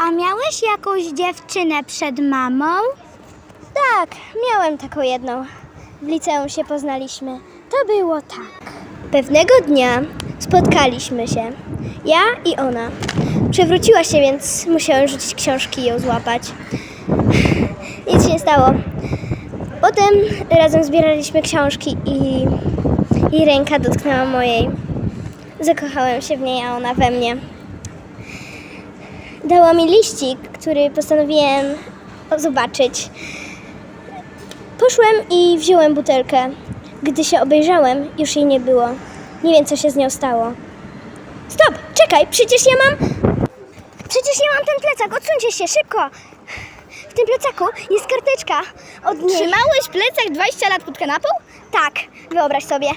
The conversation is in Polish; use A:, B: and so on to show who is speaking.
A: A miałeś jakąś dziewczynę przed mamą?
B: Tak, miałem taką jedną. W liceum się poznaliśmy. To było tak. Pewnego dnia spotkaliśmy się. Ja i ona. Przewróciła się, więc musiałem rzucić książki i ją złapać. Nic się nie stało. Potem razem zbieraliśmy książki i, i ręka dotknęła mojej. Zakochałem się w niej, a ona we mnie. Dała mi liścik, który postanowiłem zobaczyć. Poszłem i wziąłem butelkę. Gdy się obejrzałem, już jej nie było. Nie wiem, co się z nią stało. Stop! Czekaj, przecież ja mam. Przecież ja mam ten plecak, odsuńcie się, szybko! W tym plecaku jest karteczka od niej.
A: Trzymałeś plecak 20 lat pod kanapą?
B: Tak, wyobraź sobie.